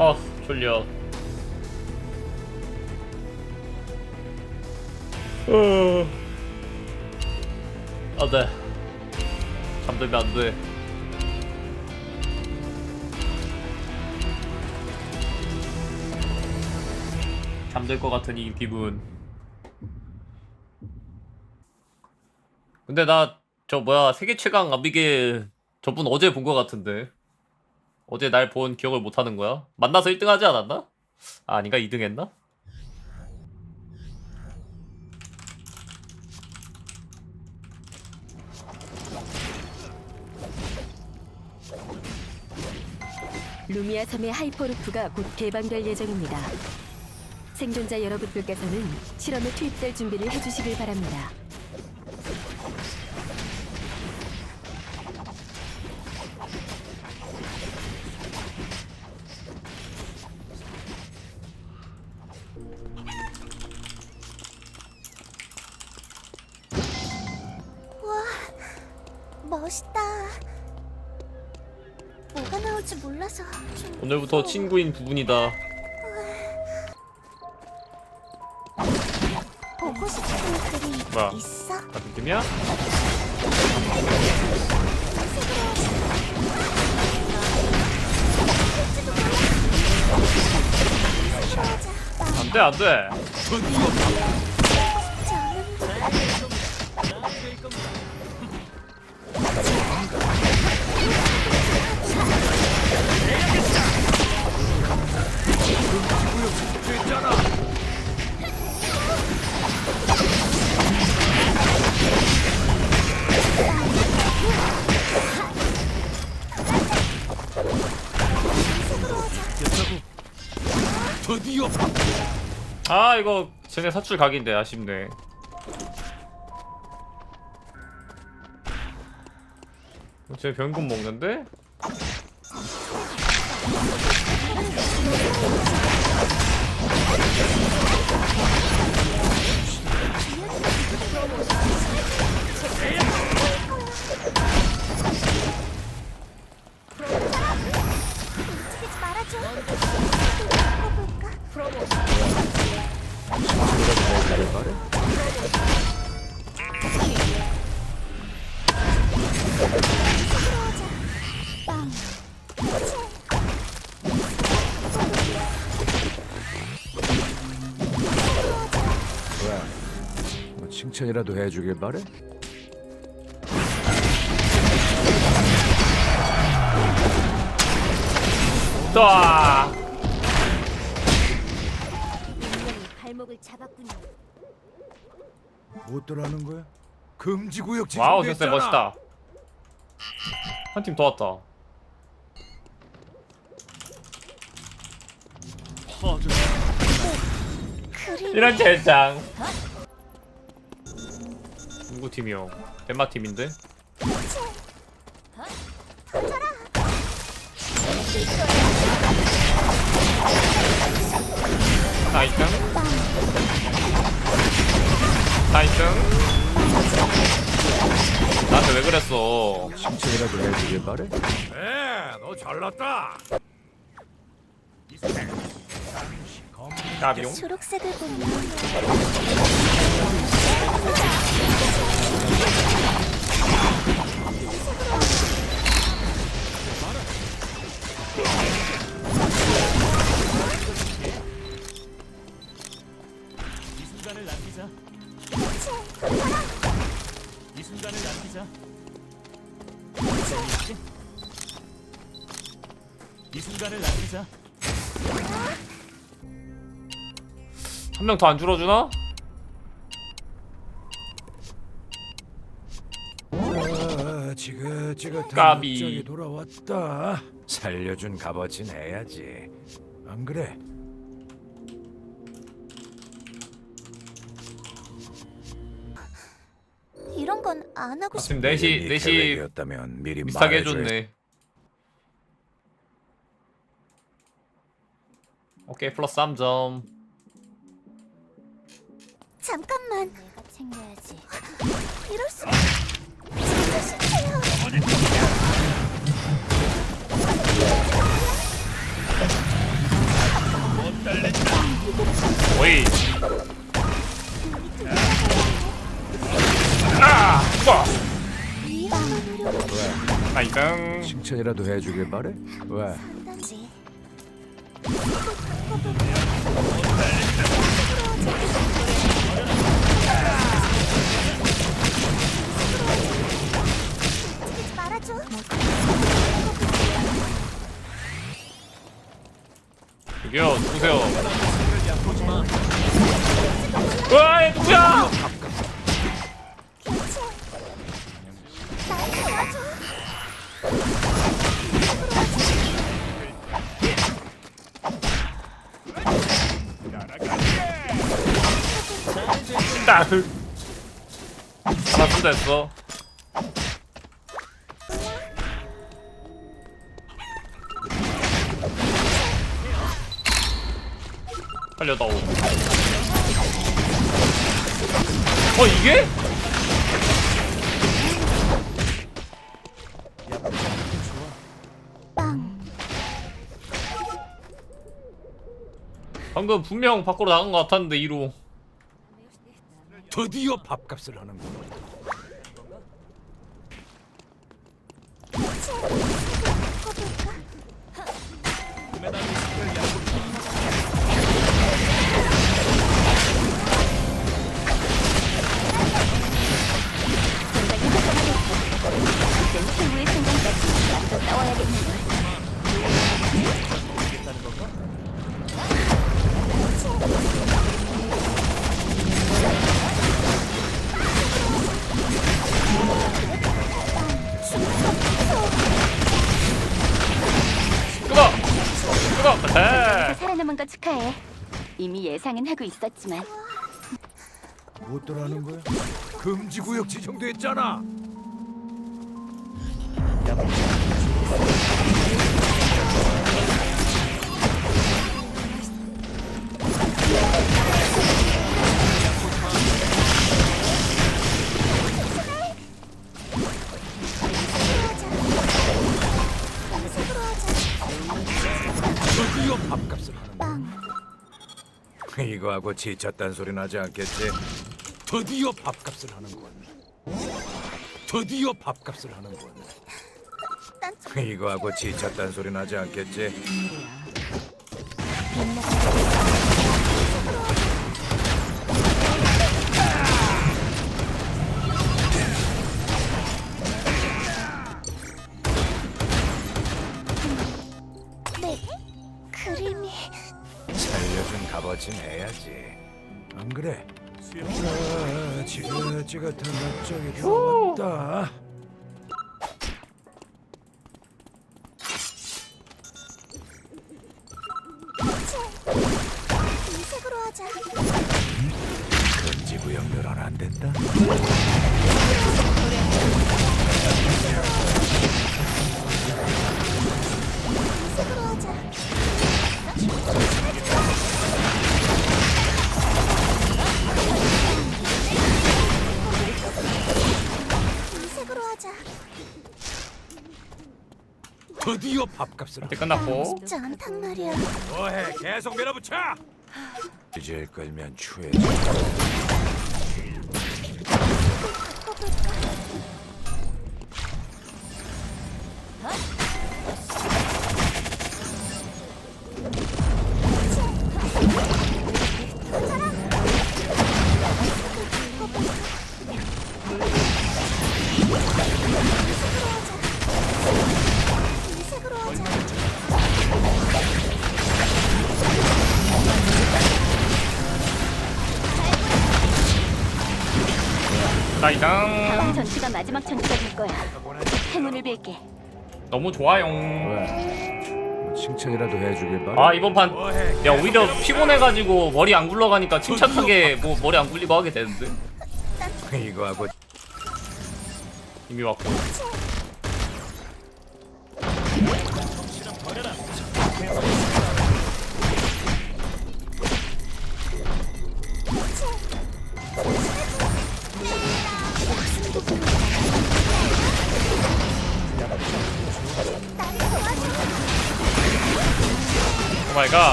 어 졸려. 어. 안돼 잠들면 안돼. 잠들 것 같은 이 기분. 근데 나 저 뭐야 세계 최강 아비게 저분 어제 본 것 같은데 어제 날 본 기억을 못 하는 거야? 만나서 1등 하지 않았나? 아, 아닌가? 2등 했나? 루미아 섬의 하이퍼루프가 곧 개방될 예정입니다. 생존자 여러분들께서는 실험에 투입될 준비를 해주시길 바랍니다. 무서워. 친구인 부분이다. 보고 싶은 글이 뭐야? 있어? 같은 팀이야? 안 돼, 안 돼. 아, 이거 쟤네 사출 각인데 아쉽네. 어, 쟤 변금 먹는데? 뭐 칭찬이라도 해주길 바래? 또 분명히 발목을 잡았군요. 못 들어가는 거야? 금지구역 와우, 지정돼 센세 있잖아. 멋있다. 한 팀 더 왔다. 그림 이런 젠장. 누구 팀이요? 덴마 팀인데? 나이스. 나이스. 나한테 왜 그랬어? 칭찬이라도 해주길 바래? 에 너 잘났다 까비용? 초록색을 보면 재미있지? 이 순간을 남기자 한 명 더 안 줄어주나? 아, 지긋지긋한 까비. 목적이 돌아왔다. 살려준 값어치 내야지. 안 그래? 안 하고 싶어. 지금 4시, 네 4시 계획이었다면 미리 비슷하게 말해줘야- 해줬네. 오케이, 플러스 3점. 잠깐만. 내가 챙겨야지. 이럴 수. 진 칭찬이라도 해주길 바래? 왜? 딱 하나 쏜다 했어 살려다오 어 이게? 빵. 방금 분명 밖으로 나간 것 같았는데 2로 드디어 밥값을 순간까지 맞서 싸워야겠네. 끄 끄어 에 살아남은 거 축하해. 이미 예상은 하고 있었지만 못 들어가는 거야? 금지구역 지정됐잖아. 하고 지쳤단 소리 나지 않겠지? 드디어 밥값을 하는군. 드디어 밥값을 하는군. 난 이거 하고 지쳤단 소리 나지 않겠지? 네. 지긋지긋한 목적이 나왔다. 이 색으로 하자. 금지구역 늘어안 된다. 드디어 밥값을 이제. 끝났고 쉽지 않단 말이야. 뭐해? 계속 밀어붙여. 이제 끌면 추해. 다음 전투가 마지막 전투가 될 거야. 행운을 빌게. 너무 좋아요 왜? 뭐 칭찬이라도 해주길 바래. 아 이번 판 야 오히려 피곤해가지고 머리 안 굴러가니까 침착하게 뭐 머리 안 굴리고 하게 되는데 이거 하고 이미 왔고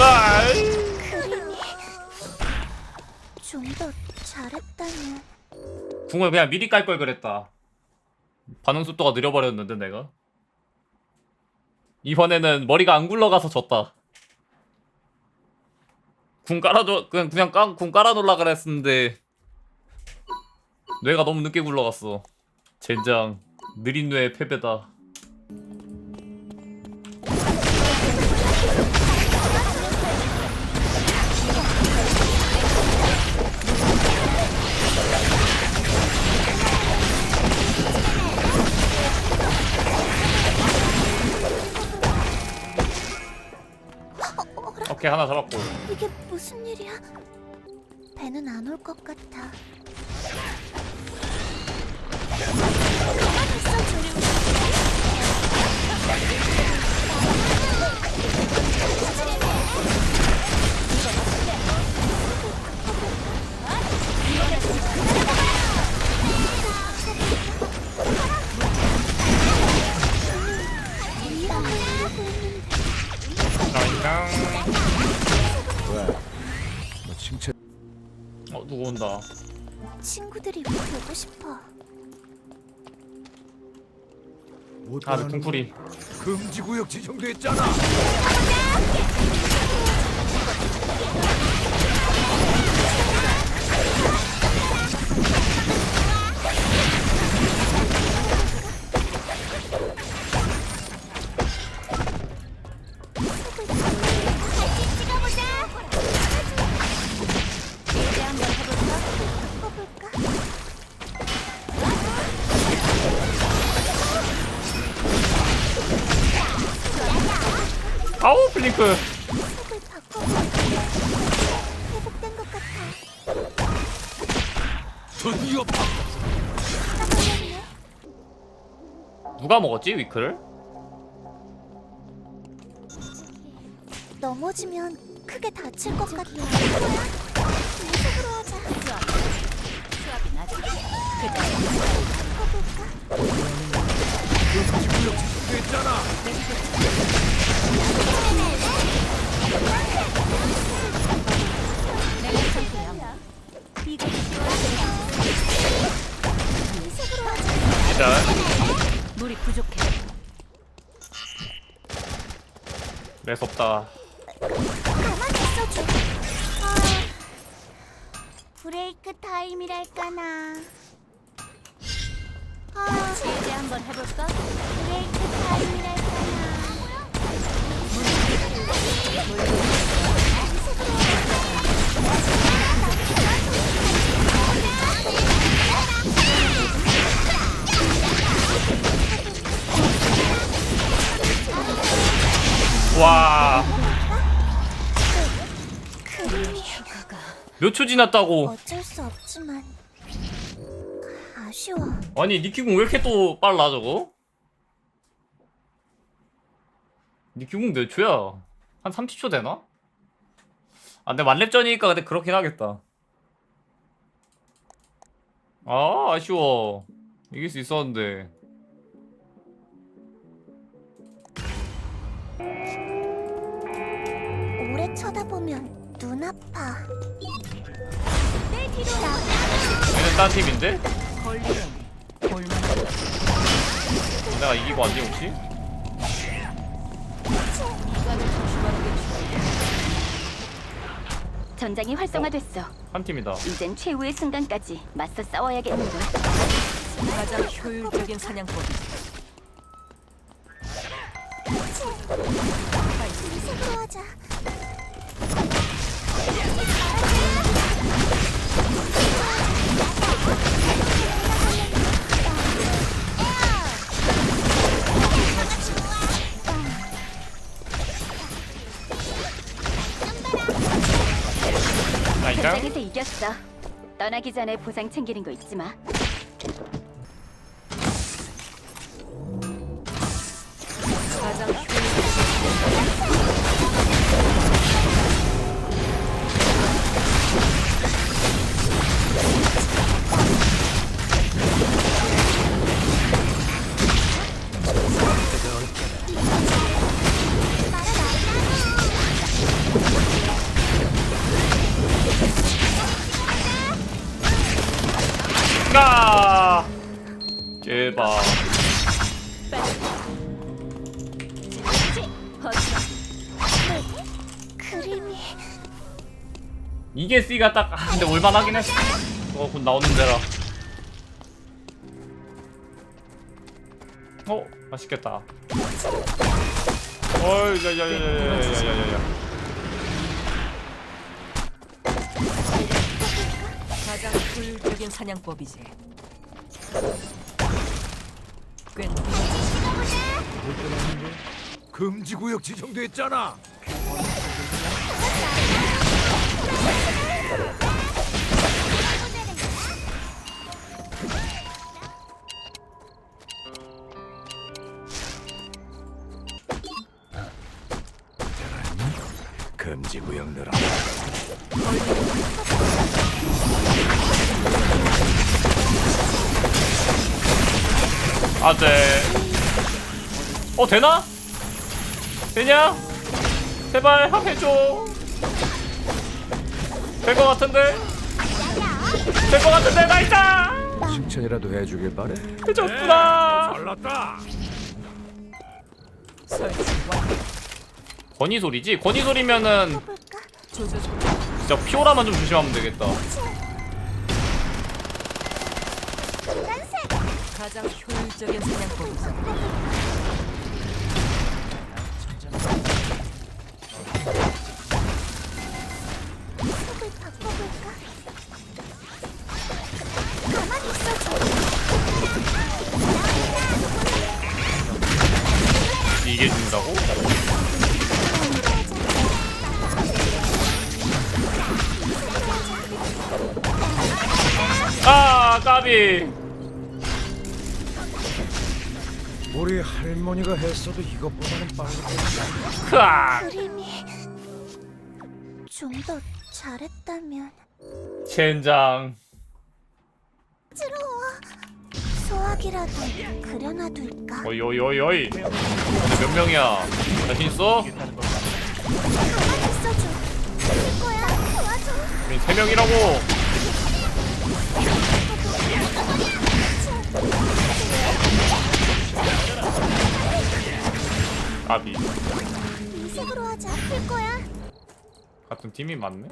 아, 그림이 좀더 잘했다니. 궁을 그냥 미리 깔 걸 그랬다. 반응 속도가 느려버렸는데 내가. 이번에는 머리가 안 굴러가서 졌다. 궁 깔아줘 그냥 그냥 깡, 궁 깔아놓으려 그랬었는데 뇌가 너무 늦게 굴러갔어. 젠장 느린 뇌의 패배다. 오케이 하나 잡았고. 이게 무슨 일이야? 배는 안 올 것 같아. 뭐 칭찬 어 누구 온다. 친구들이 보고 싶어. 아, 내 궁풀이. 금지구역 지정됐잖아. 이제 한번 해볼까? 해볼까? 아우 블링크. 속을 바꿔볼까? 회복된 것 같아. 드디어. 누가 먹었지 위크를? 넘어지면 크게 다칠 것 같아. 뭐야? 계속으로 하자. 수압이 나지. 바꿔볼까? 일단 물이 부족해. 매섭다. 가만히 있어줘. 아, 브레이크 타임이랄까나. 아, 이제 한번 해볼까? 브레이크 타임이랄까나. 와. 몇 초 지났다고. 어쩔 수 없지만 아쉬워. 아니 니키궁 왜 이렇게 또 빨라 저거? 니키궁 몇 초야? 한 30초 되나? 아 근데 만렙전이니까 근데 그렇긴 하겠다 아 아쉬워 이길 수 있었는데 오래 쳐다보면 눈 아파. 내 뒤로 얘는 딴 팀인데? 내가 이기고 안돼 혹시? 전장이 활성화됐어. 한 팀이다 이젠 최후의 순간까지 맞서 싸워야겠는걸. 가장 효율적인 사냥법이 색으로 나이짱 전장에서 이겼어. 떠나기 전에 보상 챙기는 거 잊지 마. C가 딱 아, 근데 올만하긴 했어 어, 곧 나오는 데라 어 맛있겠다 어이 야야야야야야야야 가장 효율적인 사냥법이지. 꽤 금지구역 지정됐잖아. 안돼 어 되나? 되냐? 제발 합 해줘 될 것 같은데? 될 것 같은데 나 있다 칭찬이라도 해주길 바래. 좋구나 잘났다. 설치 완료. 권위 소리지? 권위 소리면은 볼까? 조조 조 진짜 피오라만 좀 조심하면 되겠다 가장 효율적인 사냥법이지. 색을 바꿔볼까? 있어줘? 아 까비 우리 할머니가 했어도 이것보다는 빠르게. 크악 그림이 좀 더 잘했다면 젠장 찌러워 소화기라도 그려놔둘까? 어이 어이 어이 어이 몇 명이야 자신 있어? 가만히 있어줘 될 거야 도와줘 우린 세 명이라고 까비 이 색으로 하자 될 거야 같은 팀이 맞네?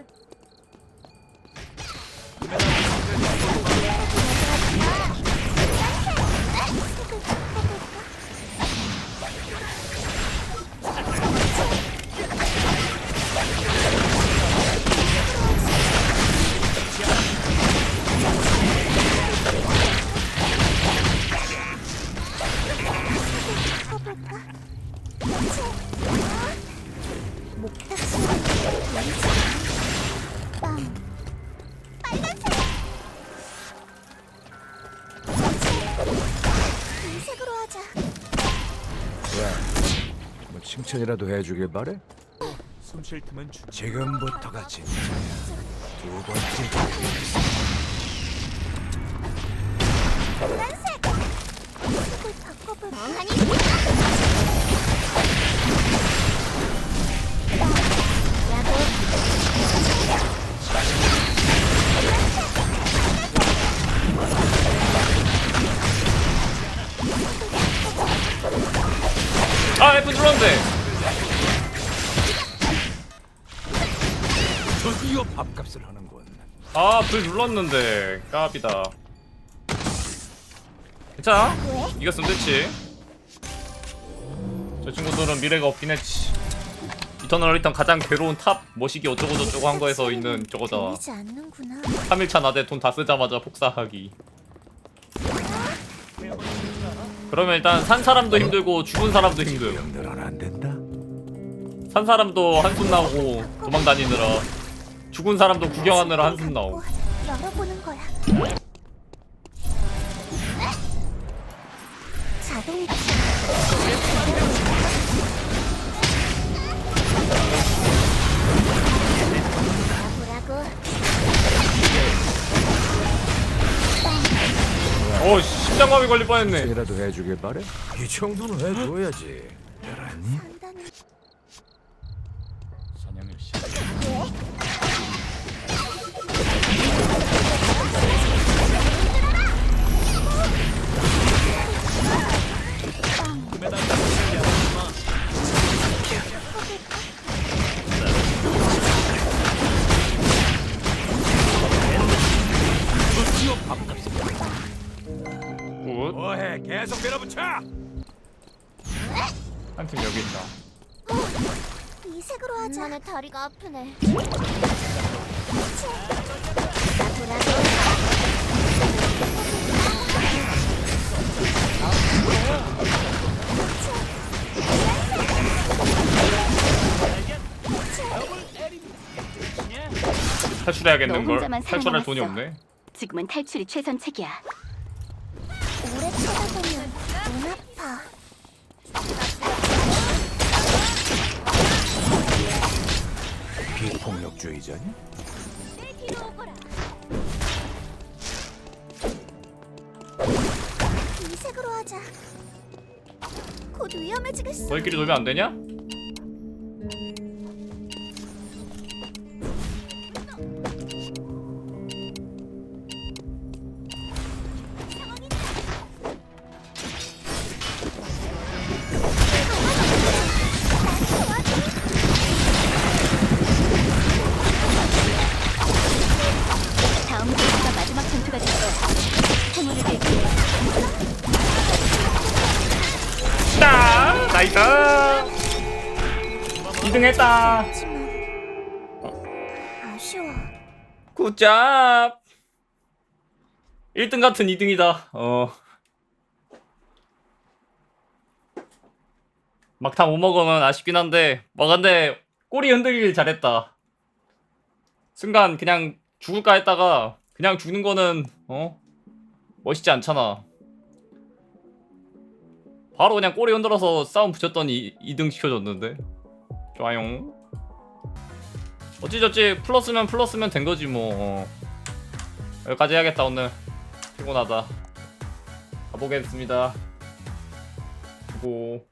빵 빨간색 그치? 이 색으로 하자 야, 뭐 칭찬이라도 해주길 바래. 숨 쉴 틈은 주. 지금부터가 진짜야. 두 번째. 노란색 색을 바꿔볼까? 아니 아 F 눌렀는데. 드디어 밥값을 하는군. 아 불 눌렀는데. 까비다. 괜찮아? 왜? 이겼으면 됐지. 저 친구들은 미래가 없긴 했지. 이터널 리턴 가장 괴로운 탑 머시기 어쩌고 저쩌고 한 거에서 있는 저거다. 보이지 않는구나. 3일차 나대 돈 다 쓰자마자 폭사하기 그러면 일단 산 사람도 힘들고 죽은 사람도 안 된다. 산 사람도 한숨 나오고 도망 다니느라 죽은 사람도 구경하느라 한숨 나오고. 열어보는 거야. 자동이 심장마비 걸릴 뻔했네. 이라도 해주길 바래. 이 정도는 해줘야지. 계속 밀어붙여. 한 팀 여기 있다. 이 색으로 하자. 나의 다리가 아프네. 너 탈출해야겠는걸. 혼자만 탈출할 살아남았어. 돈이 없네. 지금은 탈출이 최선책이야. 쳐다보면 눈 아파. 비폭력주의자니? 내 뒤로 오거라. 이 색으로 하자. 곧 위험해지겠어. 너희끼리 놀면 안 되냐? 아쉬워. 굿잡. 1등 같은 2등이다. 어. 막타 못 먹으면 아쉽긴 한데, 뭐 근데 꼬리 흔들길 잘했다. 순간 그냥 죽을까 했다가 그냥 죽는 거는 어 멋있지 않잖아. 바로 그냥 꼬리 흔들어서 싸움 붙였더니 2등 시켜줬는데 좋아요. 어찌저찌 플러스면 플러스면 된 거지 뭐. 어. 여기까지 해야겠다 오늘 피곤하다. 가보겠습니다. 수고.